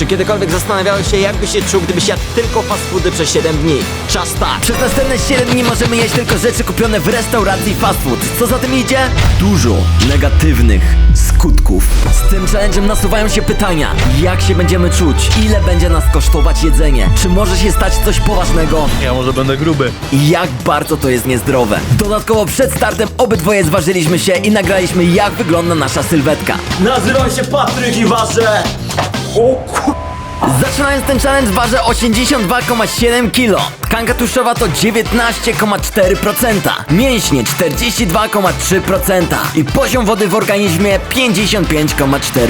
Czy kiedykolwiek zastanawiałeś się, jakby się czuł, gdybyś jadł tylko fast foody przez 7 dni? Czas start! Przez następne 7 dni możemy jeść tylko rzeczy kupione w restauracji fast food. Co za tym idzie? Dużo negatywnych skutków. Z tym challenge'em nasuwają się pytania. Jak się będziemy czuć? Ile będzie nas kosztować jedzenie? Czy może się stać coś poważnego? Ja może będę gruby. I jak bardzo to jest niezdrowe. Dodatkowo przed startem obydwoje zważyliśmy się i nagraliśmy jak wygląda nasza sylwetka. Nazywam się Patryk i こ Zaczynając ten challenge ważę 82,7 kg. Tkanka tłuszczowa to 19,4%. Mięśnie 42,3%. I poziom wody w organizmie 55,4%.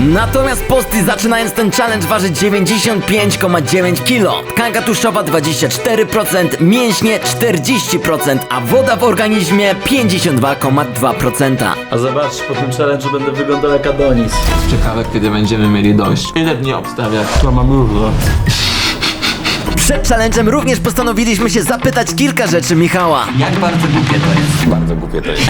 Natomiast posty zaczynając ten challenge waży 95,9 kg. Tkanka tłuszczowa 24%, mięśnie 40%, a woda w organizmie 52,2%. A zobacz, po tym challenge będę wyglądał jak Adonis. Ciekawe, kiedy będziemy mieli dość. Ile dni obstawiasz? To mam. Przed challenge'em również postanowiliśmy się zapytać kilka rzeczy Michała. Jak bardzo głupie to jest? Bardzo głupie to jest.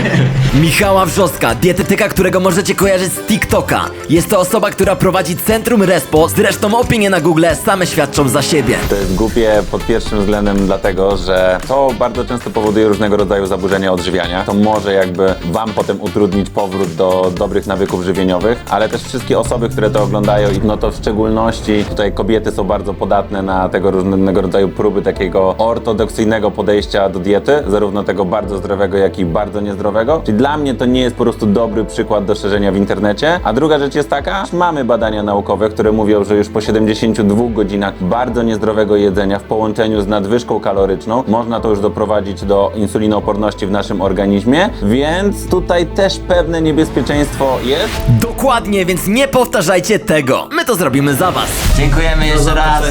Michała Wrzoska, dietetyka, którego możecie kojarzyć z TikToka. Jest to osoba, która prowadzi Centrum Respo, zresztą opinie na Google same świadczą za siebie. To jest głupie pod pierwszym względem dlatego, że to bardzo często powoduje różnego rodzaju zaburzenia odżywiania. To może jakby wam potem utrudnić powrót do dobrych nawyków żywieniowych, ale też wszystkie osoby, które to oglądają, i no to w szczególności tutaj kobiety są bardzo podatne na tego różnego rodzaju próby takiego ortodoksyjnego podejścia do diety, zarówno tego bardzo zdrowego, jak i bardzo niezdrowego. Czyli dla mnie to nie jest po prostu dobry przykład do szerzenia w internecie. A druga rzecz jest taka, że mamy badania naukowe, które mówią, że już po 72 godzinach bardzo niezdrowego jedzenia w połączeniu z nadwyżką kaloryczną można to już doprowadzić do insulinooporności w naszym organizmie, więc tutaj też pewne niebezpieczeństwo jest. Dokładnie, więc nie powtarzajcie tego. My to zrobimy za was. Dziękujemy jeszcze raz.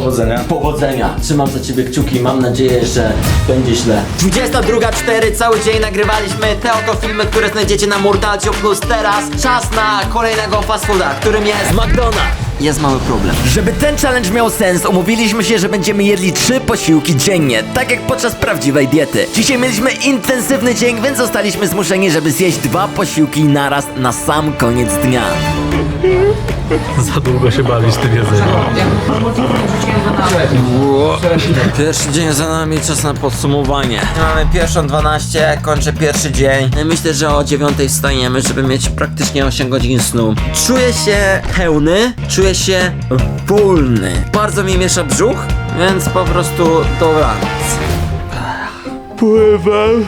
Powodzenia. Powodzenia. Trzymam za ciebie kciuki mam nadzieję, że będzie źle. 22.04, cały dzień nagrywaliśmy te oto filmy, które znajdziecie na Murtalcio Plus. Teraz czas na kolejnego fast fooda, którym jest McDonald's. Jest mały problem. Żeby ten challenge miał sens, umówiliśmy się, że będziemy jedli trzy posiłki dziennie, tak jak podczas prawdziwej diety. Dzisiaj mieliśmy intensywny dzień, więc zostaliśmy zmuszeni, żeby zjeść dwa posiłki naraz na sam koniec dnia. Za długo się bawisz tym jedzeniem. Pierwszy dzień za nami, czas na podsumowanie. Mamy pierwszą 12, kończę pierwszy dzień. Myślę, że o 9 wstajemy, żeby mieć praktycznie 8 godzin snu. Czuję się pełny, czuję się wolny. Bardzo mi miesza brzuch, więc po prostu dobranoc. Pływam.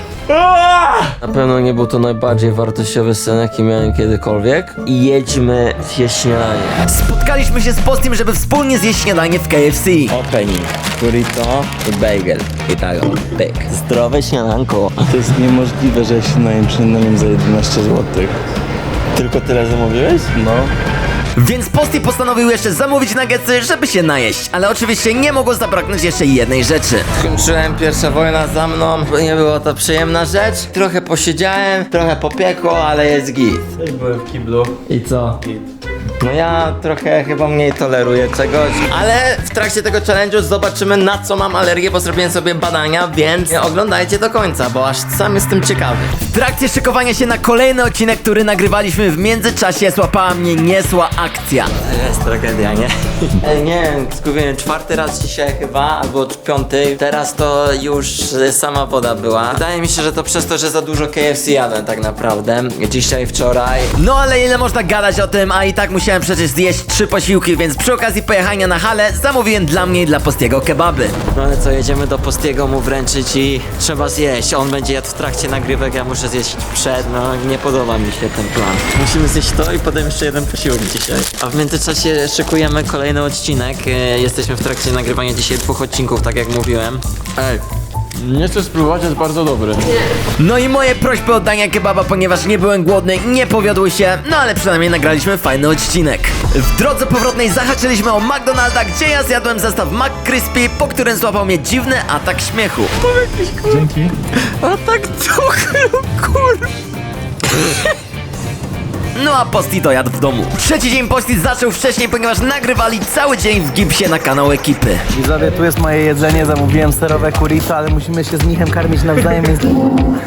Na pewno nie był to najbardziej wartościowy sen, jaki miałem kiedykolwiek. I jedźmy zjeść śniadanie. Spotkaliśmy się z Postim, żeby wspólnie zjeść śniadanie w KFC. Opening, burrito i bagel. I tak, o, pyk. Zdrowe śniadanko. To jest niemożliwe, że ja się najem przynajmniej za 11 zł. Tylko tyle zamówiłeś? No. Więc Posty postanowił jeszcze zamówić nuggetsy, żeby się najeść. Ale oczywiście nie mogło zabraknąć jeszcze jednej rzeczy. Skończyłem pierwsza wojna za mną. Nie była to przyjemna rzecz. Trochę posiedziałem, trochę popiekło, ale jest git. Też byłem w kiblu. I co? No ja trochę chyba mniej toleruję czegoś, ale w trakcie tego challenge'u zobaczymy na co mam alergię, bo zrobiłem sobie badania, więc oglądajcie do końca, bo aż sam jestem ciekawy. W trakcie szykowania się na kolejny odcinek, który nagrywaliśmy w międzyczasie, złapała mnie niezła akcja. Jest tragedia, nie? Ej, nie wiem, skupiłem czwarty raz dzisiaj chyba, albo piąty. Teraz to już e, sama woda była. Wydaje mi się, że to przez to, że za dużo KFC jadłem tak naprawdę. Dzisiaj, wczoraj. No ale ile można gadać o tym, a i tak musiałem przecież zjeść trzy posiłki, więc przy okazji pojechania na halę zamówiłem dla mnie i dla Postiego kebaby. No ale co, jedziemy do Postiego mu wręczyć i trzeba zjeść. On będzie jadł w trakcie nagrywek, ja muszę zjeść przed. No nie podoba mi się ten plan. Musimy zjeść to i potem jeszcze jeden posiłek dzisiaj. A w międzyczasie szykujemy kolejny odcinek. E, Jesteśmy w trakcie nagrywania dzisiaj dwóch odcinków, tak jak mówiłem. Ej, nie chcę spróbować, jest bardzo dobry. No i moje prośby o dania kebaba, ponieważ nie byłem głodny, nie powiodły się, no ale przynajmniej nagraliśmy fajny odcinek. W drodze powrotnej zahaczyliśmy o McDonalda, gdzie ja zjadłem zestaw McCrispy, po którym złapał mnie dziwny atak śmiechu. Dzięki. Atak cukru, kur... no a Posti dojadł w domu. Trzeci dzień Posti zaczął wcześniej, ponieważ nagrywali cały dzień w gipsie na kanał ekipy. Widzowie, tu jest moje jedzenie, zamówiłem serowe kurito, ale musimy się z Michem karmić nawzajem, więc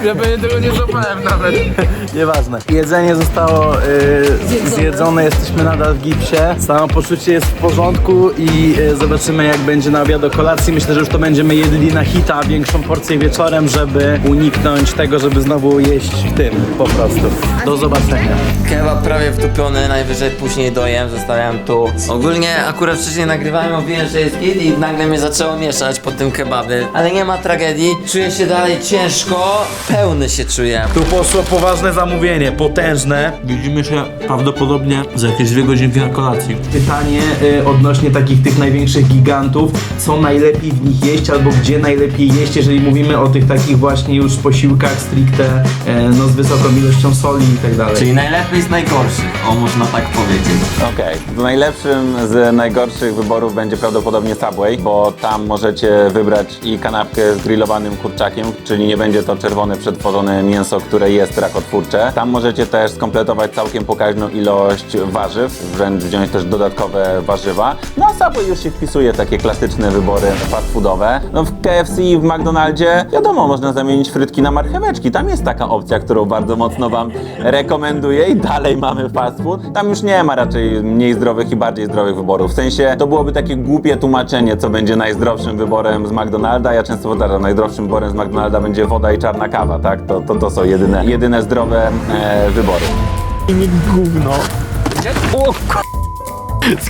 Ja pewnie tego nie złapałem nawet. nieważne. Jedzenie zostało y, zjedzone, jesteśmy nadal w gipsie. Samopoczucie jest w porządku i y, zobaczymy jak będzie na obiad o kolacji. Myślę, że już to będziemy jedli na hita, większą porcję wieczorem, żeby uniknąć tego, żeby znowu jeść w tym po prostu. Do zobaczenia. Kebab prawie wtupiony, najwyżej później dojem, zostawiam tu. Ogólnie akurat wcześniej nagrywałem, mówiłem, że jest git i nagle mnie zaczęło mieszać po tym kebabie. Ale nie ma tragedii, czuję się dalej ciężko, pełny się czuję. Tu poszło poważne zamówienie, potężne. Widzimy się prawdopodobnie za jakieś dwie godzinki na kolacji. Pytanie y, odnośnie takich tych największych gigantów, co najlepiej w nich jeść albo gdzie najlepiej jeść, jeżeli mówimy o tych takich właśnie już posiłkach stricte e, no, z wysoką ilością soli i tak dalej. Czyli najlepiej z najgorszych, o można tak powiedzieć. Okej, najlepszym z najgorszych wyborów będzie prawdopodobnie Subway, bo tam możecie wybrać i kanapkę z grillowanym kurczakiem, czyli nie będzie to czerwone przetworzone mięso, które jest rakotwórcze. Tam możecie też skompletować całkiem pokaźną ilość warzyw, wręcz wziąć też dodatkowe warzywa. No a Subway już się wpisuje takie klasyczne wybory fast foodowe. No w KFC i w McDonaldzie wiadomo, można zamienić frytki na marcheweczki. Tam jest taka opcja, którą bardzo mocno Wam rekomenduję i dalej mamy fast food. Tam już nie ma raczej mniej zdrowych i bardziej zdrowych wyborów. W sensie to byłoby takie głupie tłumaczenie, co będzie najzdrowszym wyborem z McDonalda. Ja często powtarzam, najzdrowszym wyborem z McDonalda będzie woda i czarna kawa, tak? To, to, to są jedyne, jedyne zdrowe e, wybory.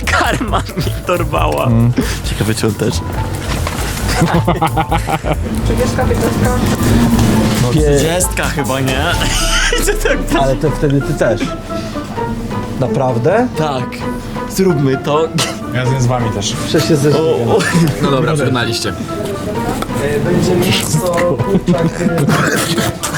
Karma mi torbała. Ciekawe czy on też. Trzydziestka chyba, nie? Ale to wtedy ty też. Naprawdę? Tak. Zróbmy to. Przecież się zeszło. No dobra, przekonaliście. Będzie mięso, Po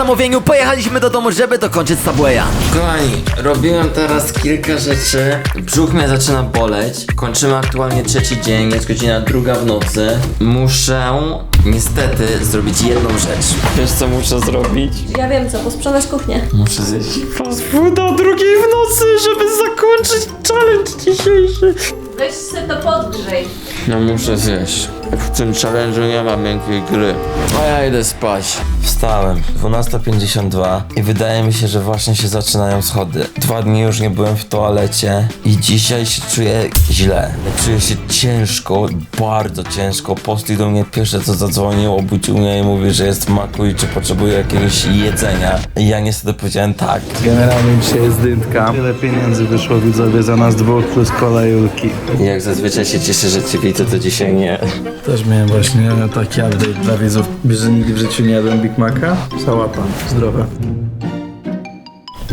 zamówieniu pojechaliśmy do domu, żeby dokończyć Subwaya. Kochani, robiłem teraz kilka rzeczy. Brzuch mnie zaczyna boleć. Kończymy aktualnie trzeci dzień, jest godzina druga w nocy. Muszę niestety zrobić jedną rzecz. Wiesz co muszę zrobić? Ja wiem co, posprzątać kuchnię. Muszę zjeść fast food. Do drugiej w nocy, żeby zakończyć challenge dzisiejszy. Weź sobie to podgrzej. No muszę zjeść. W tym challenge'u nie ma miękkiej gry. A ja idę spać. Wstałem, 12.52 i wydaje mi się, że właśnie się zaczynają schody. Dwa dni już nie byłem w toalecie i dzisiaj się czuję źle. Czuję się ciężko, bardzo ciężko. Posti do mnie pierwsze co zadzwonił, obudził mnie i mówi, że jest maku i czy potrzebuje jakiegoś jedzenia. I ja niestety powiedziałem tak. Generalnie dzisiaj jest dyntka. Tyle pieniędzy wyszło widzowie za nas dwóch plus kolejulki. I jak zazwyczaj się cieszę, że cię widzę, to dzisiaj nie. Też miałem właśnie taki update dla widzów, że nigdy w życiu nie jadłem Big Maca. Sałata, zdrowe.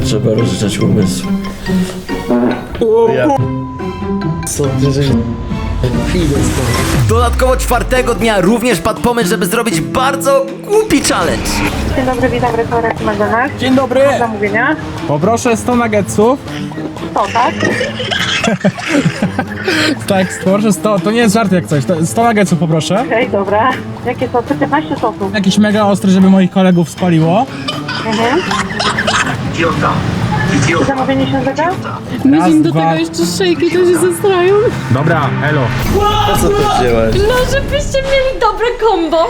Trzeba rozliczać umysł. Co ty, że... Dodatkowo czwartego dnia również padł pomysł, żeby zrobić bardzo głupi challenge. Dzień dobry, witam w restauracji McDonald's. Dzień dobry, Zamówienia? poproszę 100 nuggetsów. To tak? Tak, poproszę 100, to nie jest żart jak coś, to 100 nuggetsów poproszę. Okej, dobra. Jakie sosy? 15 sosów. Jakiś mega ostry, żeby moich kolegów spaliło. Mhm. Zamówienie się zgadza? Raz, Im do dwa. tego jeszcze szejki, to się zestrają. Dobra, elo. Co ty wzięłaś? No, żebyście mieli dobre kombo.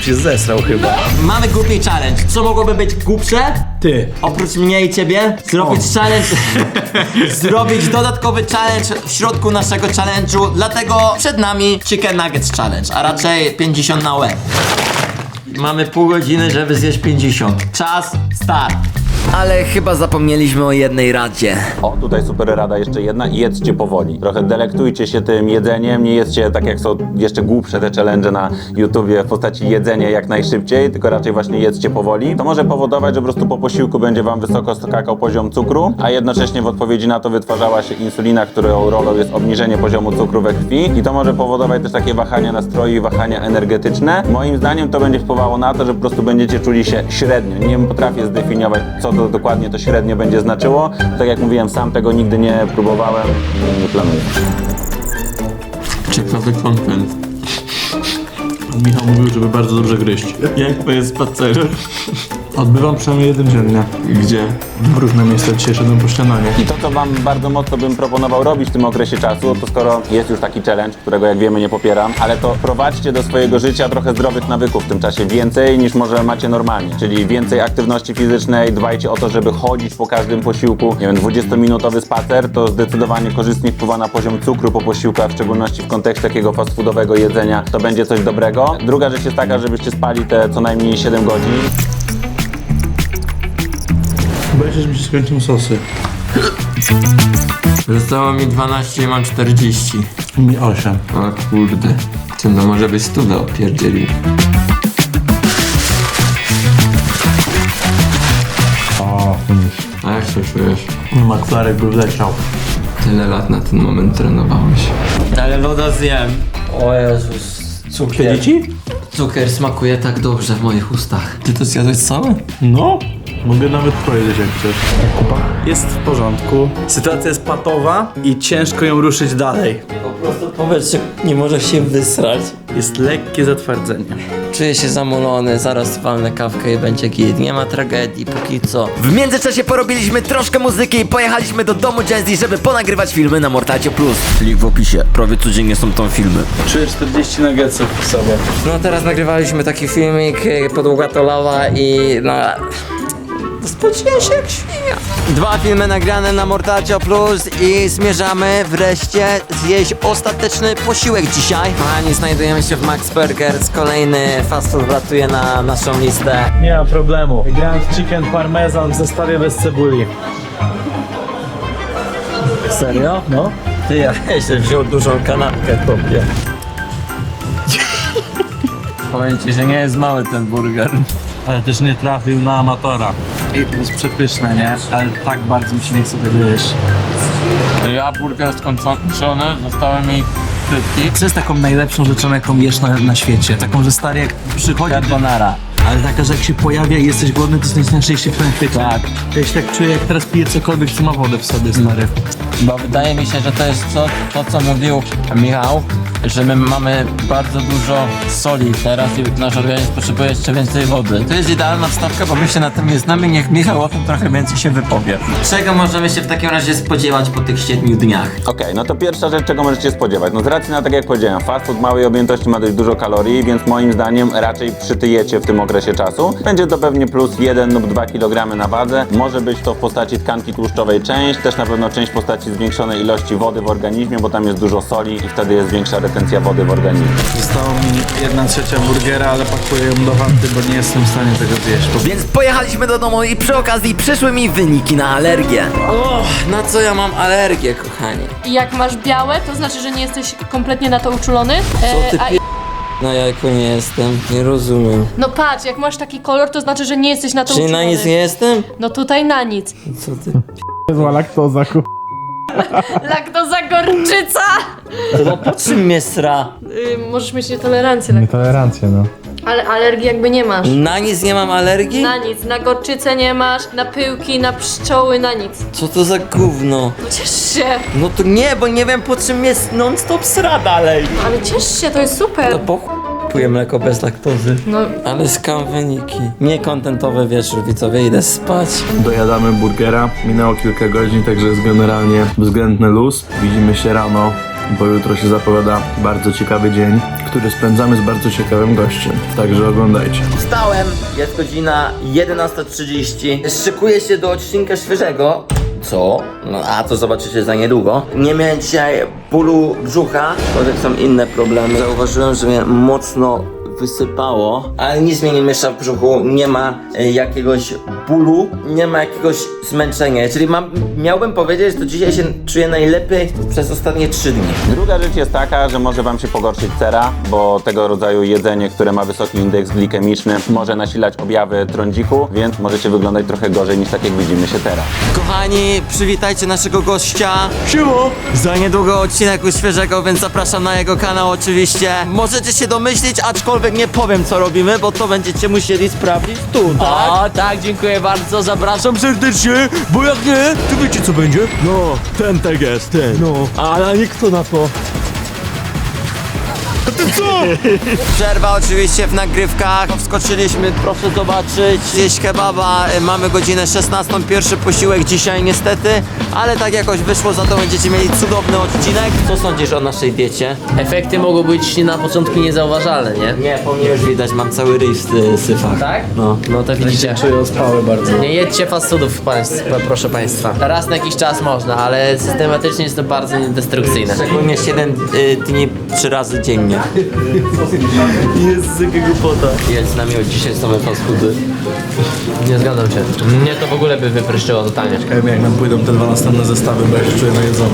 się zesrał chyba. Mamy głupi challenge. Co mogłoby być głupsze? Ty. Oprócz mnie i ciebie, zrobić challenge, zrobić dodatkowy challenge w środku naszego challenge'u, dlatego przed nami Chicken Nuggets Challenge, a raczej 50 na łeb. Mamy pół godziny, żeby zjeść 50. Czas, start. Ale chyba zapomnieliśmy o jednej radzie. O, tutaj super rada jeszcze jedna. Jedzcie powoli. Trochę delektujcie się tym jedzeniem. Nie jedzcie tak jak są jeszcze głupsze te challenge na YouTubie w postaci jedzenia jak najszybciej, tylko raczej właśnie jedzcie powoli. To może powodować, że po prostu po posiłku będzie wam wysoko skakał poziom cukru, a jednocześnie w odpowiedzi na to wytwarzała się insulina, którą rolą jest obniżenie poziomu cukru we krwi i to może powodować też takie wahania nastroju i wahania energetyczne. Moim zdaniem to będzie wpływało na to, że po prostu będziecie czuli się średnio. Nie potrafię zdefiniować, co to dokładnie to średnio będzie znaczyło. Tak jak mówiłem, sam tego nigdy nie próbowałem nie planuję. Ciekawy content. Michał mówił, żeby bardzo dobrze gryźć. Jak to jest spacer? Odbywam przynajmniej jeden dziennie. Gdzie? W różne miejsca dzisiaj szedłem po śniadanie. I to, co wam bardzo mocno bym proponował robić w tym okresie czasu, to skoro jest już taki challenge, którego jak wiemy nie popieram, ale to prowadźcie do swojego życia trochę zdrowych nawyków w tym czasie więcej niż może macie normalnie. Czyli więcej aktywności fizycznej, dbajcie o to, żeby chodzić po każdym posiłku. Nie wiem, 20-minutowy spacer to zdecydowanie korzystnie wpływa na poziom cukru po posiłku, a w szczególności w kontekście takiego fast foodowego jedzenia to będzie coś dobrego. Druga rzecz jest taka, żebyście spali te co najmniej 7 godzin. Boję się, że mi się skończą sosy. Zostało mi 12 i mam 40. Mi 8. O kurde. Czy no może być stówę opierdzieli. O, A jak się czujesz? Maklarek by wleciał. Tyle lat na ten moment trenowałeś. Ale woda zjem. O Jezus, cukier. Dzieci? Cukier smakuje tak dobrze w moich ustach. Ty to zjadłeś całe? No, mogę nawet powiedzieć jak chcesz. Jest w porządku. Sytuacja jest patowa i ciężko ją ruszyć dalej. Po prostu powiedz, że nie możesz się wysrać. Jest lekkie zatwardzenie. Czuję się zamulony, zaraz walnę kawkę i będzie git. Nie ma tragedii, póki co. W międzyczasie porobiliśmy troszkę muzyki i pojechaliśmy do domu Jazzy, żeby ponagrywać filmy na Mortacie Plus. Link w opisie. Prawie codziennie są tam filmy. Czuję 40 nuggetsów w sobie. No teraz nagrywaliśmy taki filmik, y, podłoga to lawa i no... Spociłem się jak świnia. Dwa filmy nagrane na Mortacio Plus i zmierzamy wreszcie zjeść ostateczny posiłek dzisiaj. Kochani, znajdujemy się w Max Burgers. Kolejny fast food wlatuje na naszą listę. Nie ma problemu. Grand chicken parmesan w zestawie bez cebuli. Serio? No. Ty, ja jeszcze wziął dużą kanapkę tobie. Powiem ci, że nie jest mały ten burger. Ale też nie trafił na amatora. I jest przepyszne, nie? Ale tak bardzo mi się nie chce tego jeść. Ja burger skończony, zostały mi frytki. Co jest taką najlepszą rzeczą, jaką jesz na, na świecie? Taką, że stary jak przychodzi... Carbonara. Ale taka, że jak się pojawia i jesteś głodny, to jest najsnaczniejszy w świecie. Tak. Ja się tak czuję, jak teraz piję cokolwiek, co ma wodę w sobie, stary. Bo wydaje mi się, że to jest to, to co mówił Michał, że my mamy bardzo dużo soli teraz i nasz organizm potrzebuje jeszcze więcej wody. To jest idealna wstawka, bo my się na tym nie znamy, niech Michał o tym trochę więcej się wypowie. Czego możemy się w takim razie spodziewać po tych 7 dniach? Okej, no to pierwsza rzecz, czego możecie spodziewać. No z racji na tak jak powiedziałem, fast food małej objętości ma dość dużo kalorii, więc moim zdaniem raczej przytyjecie w tym okresie czasu. Będzie to pewnie plus 1 lub 2 kg na wadze. Może być to w postaci tkanki tłuszczowej część, też na pewno część w postaci zwiększonej ilości wody w organizmie, bo tam jest dużo soli i wtedy jest większa retencja wody w organizmie. Została mi jedna trzecia burgera, ale pakuję ją do wanty, bo nie jestem w stanie tego zjeść. Więc pojechaliśmy do domu i przy okazji przyszły mi wyniki na alergię. O, na co ja mam alergię, kochani? I jak masz białe, to znaczy, że nie jesteś kompletnie na to uczulony. E, Co ty a, pi... Na jajku nie jestem, nie rozumiem. no patrz, jak masz taki kolor, to znaczy, że nie jesteś na to Czyli uczulony. na nic nie jestem? No tutaj na nic. Co ty? Zła laktoza, ku... Laktoza gorczyca! To po czym mnie sra? Y, możesz mieć nietolerancję, Nietolerancję, no. Ale alergii jakby nie masz. Na nic nie mam alergii? Na nic, na gorczycę nie masz, na pyłki, na pszczoły, na nic. Co to za gówno? Ciesz się, No to nie, bo nie wiem po czym jest non stop sra dalej. ale ciesz się, to jest super. To po chuj kupuję mleko bez laktozy. No, Ale skam wyniki. Niekontentowy wieczór, widzowie, idę spać. Dojadamy burgera, minęło kilka godzin, także jest generalnie względny luz. Widzimy się rano, bo jutro się zapowiada bardzo ciekawy dzień, który spędzamy z bardzo ciekawym gościem. Także oglądajcie. Wstałem, jest godzina 11.30. Szykuję się do odcinka świeżego. Co? No a to zobaczycie za niedługo. Nie miałem dzisiaj bólu brzucha, aczkolwiek są inne problemy. Zauważyłem, że mnie mocno wysypało, ale nic mnie nie miesza w brzuchu, nie ma e, jakiegoś bólu, nie ma jakiegoś zmęczenia. Czyli mam, miałbym powiedzieć, że to dzisiaj się czuję najlepiej przez ostatnie 3 dni. Druga rzecz jest taka, że może Wam się pogorszyć cera, bo tego rodzaju jedzenie, które ma wysoki indeks glikemiczny, może nasilać objawy trądziku, więc możecie wyglądać trochę gorzej niż tak jak widzimy się teraz. Kochani, przywitajcie naszego gościa. Siło! Za niedługo odcinek u świeżego, więc zapraszam na jego kanał oczywiście. Możecie się domyślić, aczkolwiek nie powiem co robimy, bo to będziecie musieli sprawdzić tu, tak? A tak, dziękuję bardzo, zapraszam serdecznie, bo jak nie, to wiecie co będzie? No, ten tak jest, ten. No, ale nie kto na to. Przerwa oczywiście w nagrywkach. Wskoczyliśmy, proszę zobaczyć. Zjeść kebaba. Y, Mamy godzinę 16. Pierwszy posiłek dzisiaj niestety, ale tak jakoś wyszło, za to będziecie mieli cudowny odcinek. Co sądzisz o naszej diecie? Efekty mogą być na początku niezauważalne, nie? Nie, po mnie już widać, mam cały ryj w y, syfach. Tak? No. No to widzicie. Czują spały bardzo. Nie jedźcie fast foodów, państwa, proszę państwa. Raz na jakiś czas można, ale systematycznie jest to bardzo destrukcyjne. Szczególnie 7 y, dni, 3 razy dziennie. Jest jakiego głupota. Jest z nami od dzisiaj same fast foody. Nie zgadzam się. Mnie to w ogóle by wypryszczyło totalnie. Jak nam pójdą te dwa następne zestawy, bo ja się czuję najedzony.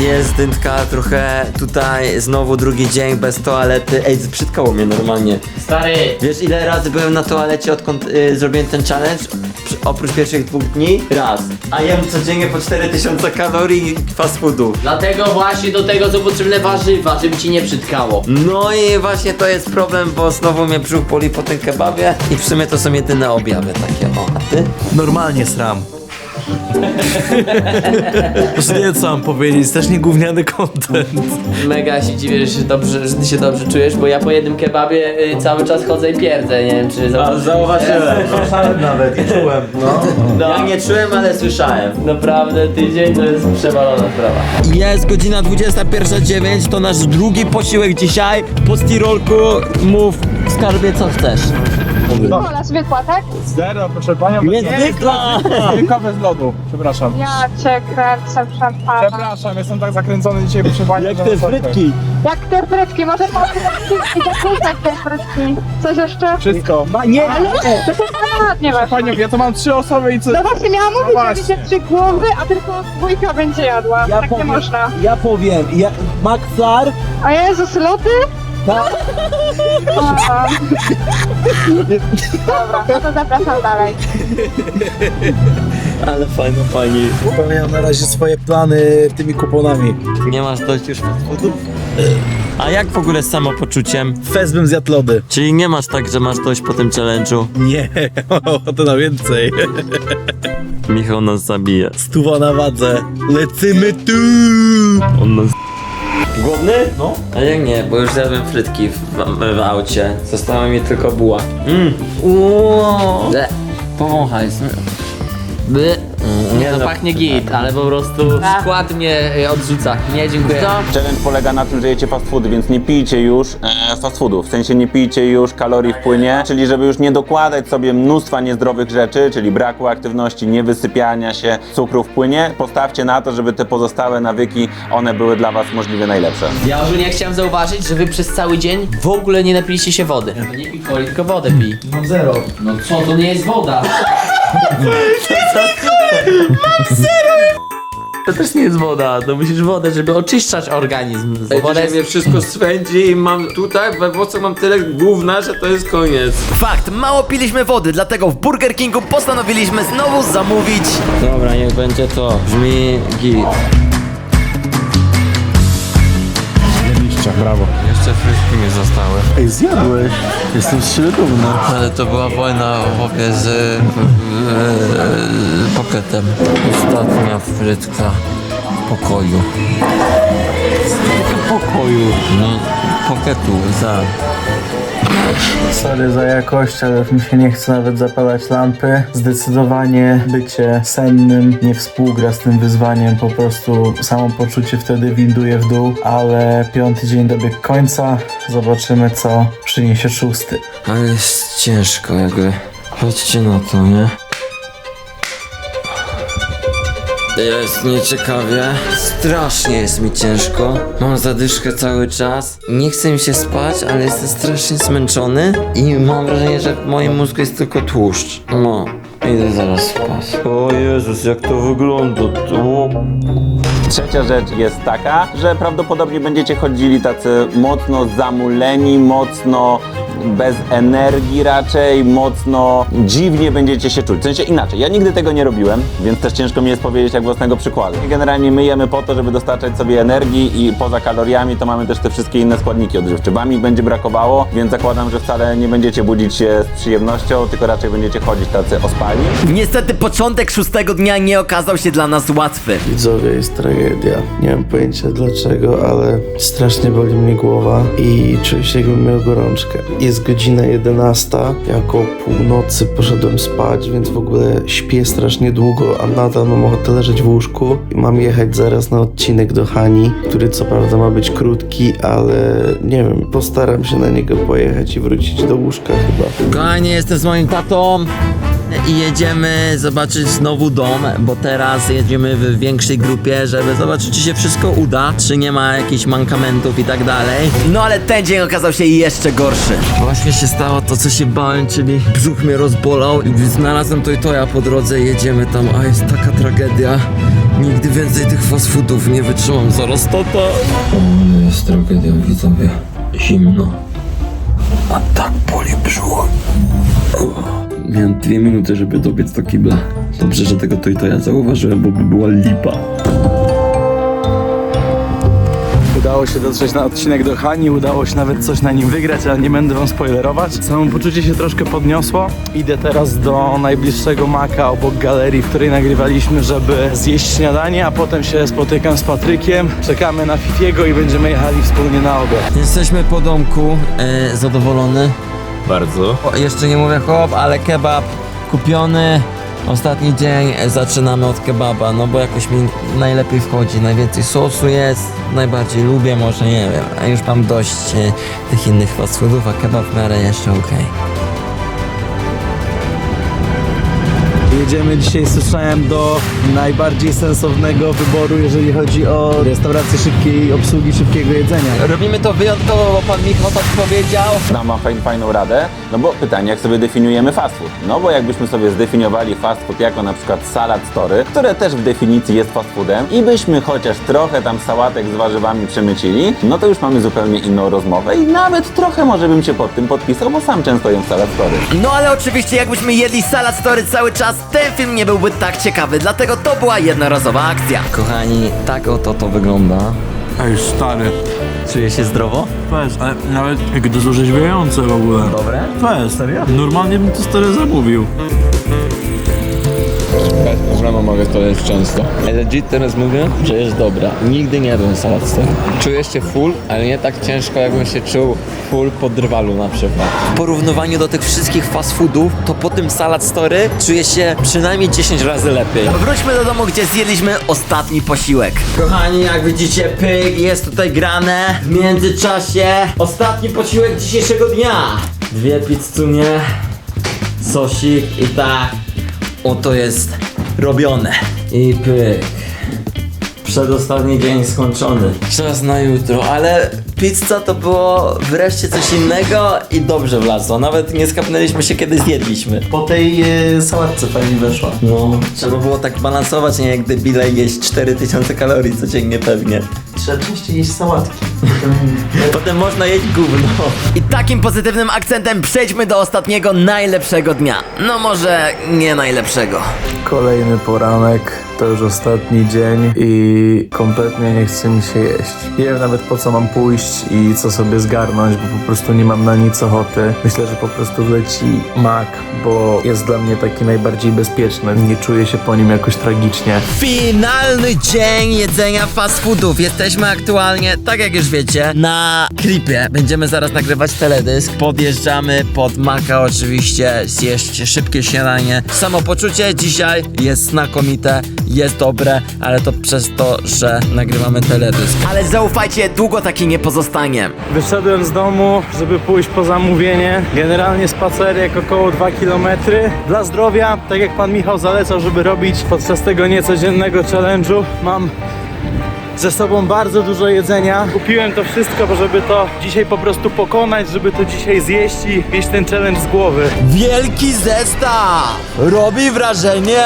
Jest dyntka trochę tutaj, znowu drugi dzień bez toalety. Ej, przytkało mnie normalnie. Stary, Wiesz ile razy byłem na toalecie odkąd y, zrobiłem ten challenge? Przy- Oprócz pierwszych dwóch dni? Raz. A jem codziennie po 4000 kalorii fast foodu. dlatego właśnie do tego są potrzebne warzywa, żeby ci nie przytkało. No i właśnie to jest problem, bo znowu mnie brzuch boli po tym kebabie i w sumie to są jedyne objawy takie. O, a ty? Normalnie sram. Nie co mam powiedzieć, też nie gówniany content. Mega się dziwię, że, się dobrze, że ty się dobrze czujesz, bo ja po jednym kebabie y, cały czas chodzę i pierdzę, nie wiem czy zauważyłeś. Zauważyłem. Słyszałem nawet i czułem, no. No, Ja nie czułem, ale słyszałem. naprawdę tydzień to jest przewalona sprawa. Jest godzina 21.09, to nasz drugi posiłek dzisiaj. Po stirolku mów w skarbie co chcesz. Kola zwykła, tak? Zero, proszę panią. Niezwykła! Kawę z lodu, przepraszam. Ja cię kręcę, przepraszam. Przepraszam, jestem tak zakręcony dzisiaj, proszę pani. Jak te frytki. Jak te frytki, może pan i zakłócać te frytki. Coś jeszcze? Wszystko. nie, Ale to jest właśnie. Panią, ja to mam trzy osoby i co? No właśnie miałam mówić, No że właśnie. będzie trzy głowy, a tylko dwójka będzie jadła. tak nie można. Ja powiem, ja, McFlar, O Jezus, loty? Tak. Dobra, no to zapraszam dalej. Ale fajno pani. Spełniam na razie swoje plany tymi kuponami. Nie masz dość już foodów? A jak w ogóle z samopoczuciem? Fest bym zjadł lody. Czyli nie masz tak, że masz dość po tym challenge'u? Nie, to na więcej. Michał nas zabije. Stuwa na wadze. Lecymy tu! On nas... Głodny? No. A jak nie, bo już zjadłem frytki w, w, w aucie. Została mi tylko buła. Mmm. Powąchaj. By. Nie To no. pachnie git, ale po prostu skład mnie y, odrzuca. Nie, dziękuję. Challenge polega na tym, że jecie fast foody, więc nie pijcie już e, fast foodów. W sensie nie pijcie już kalorii w płynie, czyli żeby już nie dokładać sobie mnóstwa niezdrowych rzeczy, czyli braku aktywności, niewysypiania się, cukru w płynie. Postawcie na to, żeby te pozostałe nawyki, one były dla was możliwie najlepsze. Ja ogólnie chciałem zauważyć, że wy przez cały dzień w ogóle nie napiliście się wody. No nie pij coli, tylko wodę pij. Mam zero. No co, to nie jest woda. To też nie jest woda, to musisz wodę, żeby oczyszczać organizm. Bo woda jest... mnie wszystko swędzi i mam tutaj we włosach mam tyle gówna, że to jest koniec. Fakt, mało piliśmy wody, dlatego w Burger Kingu postanowiliśmy znowu zamówić Dobra, niech będzie to. Brzmi git. Brawo. Jeszcze frytki mi zostały. Ej, zjadłeś. Jestem z siebie dumny. Ale to była wojna chłopie z, z pocketem. Ostatnia frytka pokoju. pokoju? No, pocketu, za. Sorry za jakość, ale mi się nie chce nawet zapalać lampy. Zdecydowanie bycie sennym nie współgra z tym wyzwaniem. Po prostu samo poczucie wtedy winduje w dół, ale piąty dzień dobiegł końca. Zobaczymy, co przyniesie szósty. Ale jest ciężko jakby. Patrzcie na to, nie? Jest nieciekawie. Strasznie jest mi ciężko. Mam zadyszkę cały czas. Nie chce mi się spać, ale jestem strasznie zmęczony. I mam wrażenie, że w moim mózgu jest tylko tłuszcz. No, idę zaraz spać. O Jezus, jak to wygląda. To... Trzecia rzecz jest taka, że prawdopodobnie będziecie chodzili tacy mocno zamuleni, mocno bez energii raczej, mocno dziwnie będziecie się czuć. W sensie inaczej, ja nigdy tego nie robiłem, więc też ciężko mi jest powiedzieć jak własnego przykładu. Generalnie myjemy po to, żeby dostarczać sobie energii i poza kaloriami to mamy też te wszystkie inne składniki odżywcze. Wam ich będzie brakowało, więc zakładam, że wcale nie będziecie budzić się z przyjemnością, tylko raczej będziecie chodzić tacy ospali. Niestety początek szóstego dnia nie okazał się dla nas łatwy. Widzowie, jest tragedia. Nie mam pojęcia dlaczego, ale strasznie boli mnie głowa i czuję się jakbym miał gorączkę. Jest godzina 11, jako północy poszedłem spać, więc w ogóle śpię strasznie długo, a nadal mam ochotę leżeć w łóżku. Mam jechać zaraz na odcinek do Hani, który co prawda ma być krótki, ale nie wiem, postaram się na niego pojechać i wrócić do łóżka chyba. Kochanie, jestem z moim tatą i jedziemy zobaczyć znowu dom, bo teraz jedziemy w większej grupie, żeby zobaczyć, czy się wszystko uda, czy nie ma jakichś mankamentów i tak dalej. No ale ten dzień okazał się jeszcze gorszy. Właśnie się stało to, co się bałem, czyli brzuch mnie rozbolał. Znalazłem to i to ja po drodze, jedziemy tam, a jest taka tragedia. Nigdy więcej tych fastfoodów nie wytrzymam, zaraz tata. Mm, jest tragedia, widzowie. Zimno. A tak boli brzuch. Miałem dwie minuty, żeby dobiec do kibla. Dobrze, że tego to i to ja zauważyłem, bo by była lipa. Udało się dotrzeć na odcinek do Hani, udało się nawet coś na nim wygrać, ale nie będę wam spoilerować. Samopoczucie się troszkę podniosło. Idę teraz do najbliższego maka obok galerii, w której nagrywaliśmy, żeby zjeść śniadanie, a potem się spotykam z Patrykiem. Czekamy na Fifiego i będziemy jechali wspólnie na obiad. Jesteśmy po domku, e, zadowolony. Bardzo. O, jeszcze nie mówię chłop, ale kebab kupiony. Ostatni dzień zaczynamy od kebaba, no bo jakoś mi najlepiej wchodzi, najwięcej sosu jest, najbardziej lubię, może nie wiem, a już mam dość e, tych innych fast foodów, a kebab w miarę jeszcze okej. Okay. Jedziemy dzisiaj słyszałem do najbardziej sensownego wyboru, jeżeli chodzi o restaurację szybkiej obsługi, szybkiego jedzenia. Robimy to wyjątkowo, bo pan Michał tak powiedział. Nam ma fajn, fajną radę, no bo pytanie, jak sobie definiujemy fast food? No bo jakbyśmy sobie zdefiniowali fast food jako na przykład salad story, które też w definicji jest fast foodem i byśmy chociaż trochę tam sałatek z warzywami przemycili, no to już mamy zupełnie inną rozmowę i nawet trochę może bym się pod tym podpisał, bo sam często jem salad story. No ale oczywiście jakbyśmy jedli salad story cały czas, ten film nie byłby tak ciekawy, dlatego to była jednorazowa akcja. Kochani, tak oto to wygląda. Ej, stary. Czuję się zdrowo? To jest, ale nawet gdy zurzeźwiające w ogóle. Dobre? To jest. Serio? Normalnie bym to stary zamówił. Bez problemu mogę to jeść często. Legit teraz mówię, że jest dobra. Nigdy nie jadłem salat z. Czuję się full, ale nie tak ciężko, jakbym się czuł full po drwalu na przykład. W porównywaniu do tych wszystkich fast foodów, to po tym salat story czuję się przynajmniej 10 razy lepiej. Wróćmy do domu, gdzie zjedliśmy ostatni posiłek. Kochani, jak widzicie, pyk jest tutaj grane. W międzyczasie ostatni posiłek dzisiejszego dnia. Dwie pizzunie, sosik i tak. Oto jest robione. I pyk. Przedostatni dzień skończony. Czas na jutro, ale pizza to było wreszcie coś innego i dobrze wlazło. Nawet nie skapnęliśmy się, kiedy zjedliśmy. Po tej e, sałatce fajnie weszła. No. Trzeba było tak balansować, nie jak debile jeść 4000 kalorii codziennie pewnie. Trzeba częściej jeść sałatki. Potem można jeść gówno. I takim pozytywnym akcentem przejdźmy do ostatniego, najlepszego dnia. No może nie najlepszego. Kolejny poranek, to już ostatni dzień i kompletnie nie chce mi się jeść. Nie wiem nawet po co mam pójść i co sobie zgarnąć, bo po prostu nie mam na nic ochoty. Myślę, że po prostu leci mak, bo jest dla mnie taki najbardziej bezpieczny. Nie czuję się po nim jakoś tragicznie. Finalny dzień jedzenia fast foodów. Jesteśmy aktualnie, tak jak już wiecie, na klipie. Będziemy zaraz nagrywać teledysk. Podjeżdżamy pod Maka oczywiście. zjeść szybkie śniadanie. Samopoczucie dzisiaj jest znakomite, jest dobre, ale to przez to, że nagrywamy teledysk. Ale zaufajcie, długo taki nie pozostanie. Wyszedłem z domu, żeby pójść po zamówienie. Generalnie spacer jak około 2 km. Dla zdrowia, tak jak pan Michał zalecał, żeby robić podczas tego niecodziennego challenge'u, mam ze sobą bardzo dużo jedzenia. Kupiłem to wszystko, żeby to dzisiaj po prostu pokonać, żeby to dzisiaj zjeść i mieć ten challenge z głowy. Wielki zestaw! Robi wrażenie!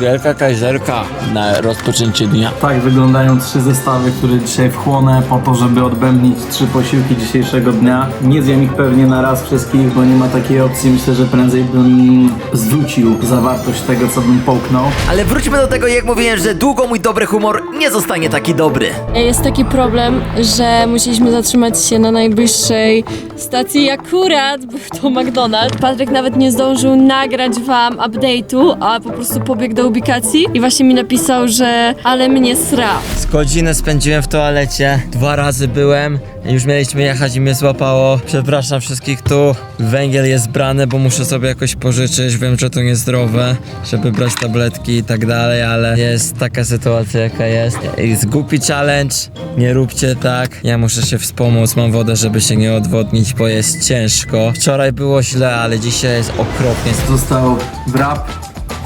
Wielka kajzerka na rozpoczęcie dnia. Tak wyglądają trzy zestawy, które dzisiaj wchłonę po to, żeby odbębnić trzy posiłki dzisiejszego dnia. Nie zjem ich pewnie na raz wszystkich, bo nie ma takiej opcji. Myślę, że prędzej bym zwrócił zawartość tego, co bym połknął. Ale wróćmy do tego, jak mówiłem, że długo mój dobry humor nie zostanie taki dobry. Jest taki problem, że musieliśmy zatrzymać się na najbliższej stacji i akurat był to McDonald's. Patryk nawet nie zdążył nagrać wam update'u, a po prostu pobiegł do ubikacji i właśnie mi napisał, że ale mnie sra. Z godzinę spędziłem w toalecie, dwa razy byłem, już mieliśmy jechać i mnie złapało. Przepraszam wszystkich tu, węgiel jest brany, bo muszę sobie jakoś pożyczyć, wiem, że to niezdrowe, żeby brać tabletki i tak dalej, ale jest taka sytuacja jaka jest. Jest głupi challenge, nie róbcie tak, ja muszę się wspomóc, mam wodę, żeby się nie odwodnić, bo jest ciężko. Wczoraj było źle, ale dzisiaj jest okropnie. Został wrap,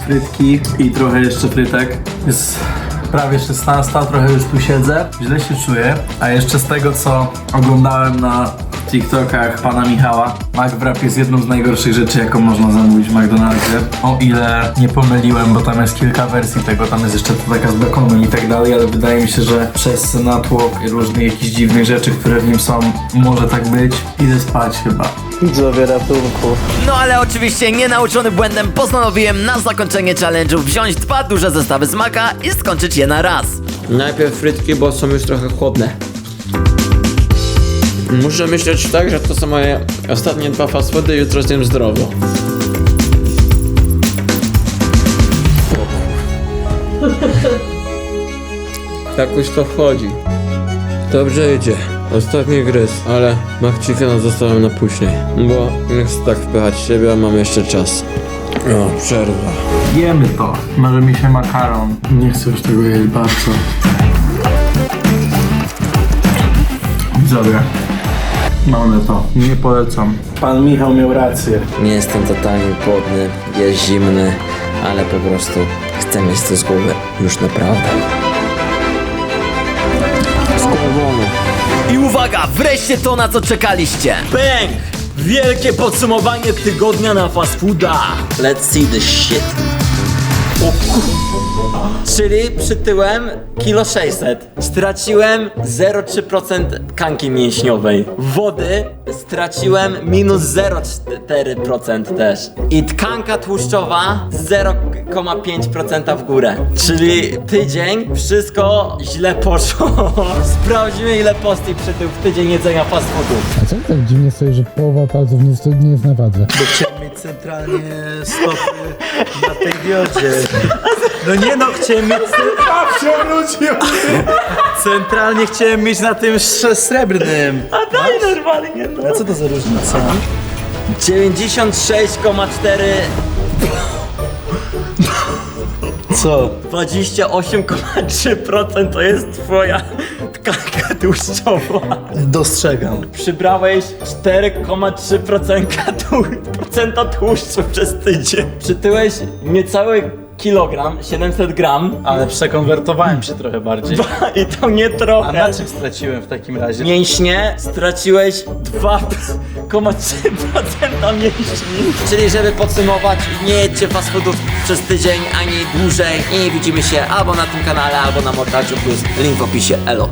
frytki i trochę jeszcze frytek. Jest prawie 16, trochę już tu siedzę. Źle się czuję. A jeszcze z tego, co oglądałem na TikTokach pana Michała, McWrap jest jedną z najgorszych rzeczy, jaką można zamówić w McDonaldzie. O ile nie pomyliłem, bo tam jest kilka wersji tego, tam jest jeszcze taka z bekonu i tak dalej, ale wydaje mi się, że przez natłok różnych jakichś dziwnych rzeczy, które w nim są, może tak być. Idę spać chyba. Widzowie ratunku. No ale oczywiście nie nauczony błędem postanowiłem na zakończenie challenge'u wziąć dwa duże zestawy z maka i skończyć je na raz. Najpierw frytki, bo są już trochę chłodne. Muszę myśleć tak, że to są moje ostatnie dwa fast foody, jutro zjem zdrowo. Jakoś to wchodzi. Dobrze idzie. Ostatni gryz, ale McChickena zostawiam na później, bo nie chcę tak wpychać siebie, a mam jeszcze czas. O, przerwa. Jemy to. Może mi się makaron. Nie chcę już tego jeść bardzo. Widzowie. Mamy to. Nie polecam. Pan Michał miał rację. Nie jestem totalnie głodny, jest zimny, ale po prostu chcę mieć to z głowy już naprawdę. Uwaga, wreszcie to na co czekaliście. Bang! Wielkie podsumowanie tygodnia na fast fooda. Let's see the shit. Czyli przytyłem kilo 600. Straciłem 0,3% tkanki mięśniowej. Wody straciłem minus 0,4% też. I tkanka tłuszczowa 0,5% w górę. Czyli tydzień wszystko źle poszło. Sprawdźmy ile posti przytył w tydzień jedzenia fast foodu. A co tak dziwnie stoi, że połowa palców nie jest, nie jest na wadze? Bo mieć centralnie stopy na tej diodzie. No nie no, chciałem mieć... Przewrócił! Centralnie chciałem mieć na tym sz- srebrnym. A daj normalnie no. A co to za różnica? 96,4 Co? 28,3% to jest twoja tłuszczowa. Dostrzegam. Przybrałeś 4,3% tłu- procenta tłuszczu przez tydzień. Przytyłeś niecały kilogram, 700 gram. Ale przekonwertowałem się trochę bardziej. I to nie A trochę. na czym straciłem w takim razie? Mięśnie straciłeś 2,3% mięśni. Czyli żeby podsumować, nie jedźcie fast foodów przez tydzień ani dłużej i widzimy się albo na tym kanale, albo na Mortaczu Plus. Link w opisie. Elo.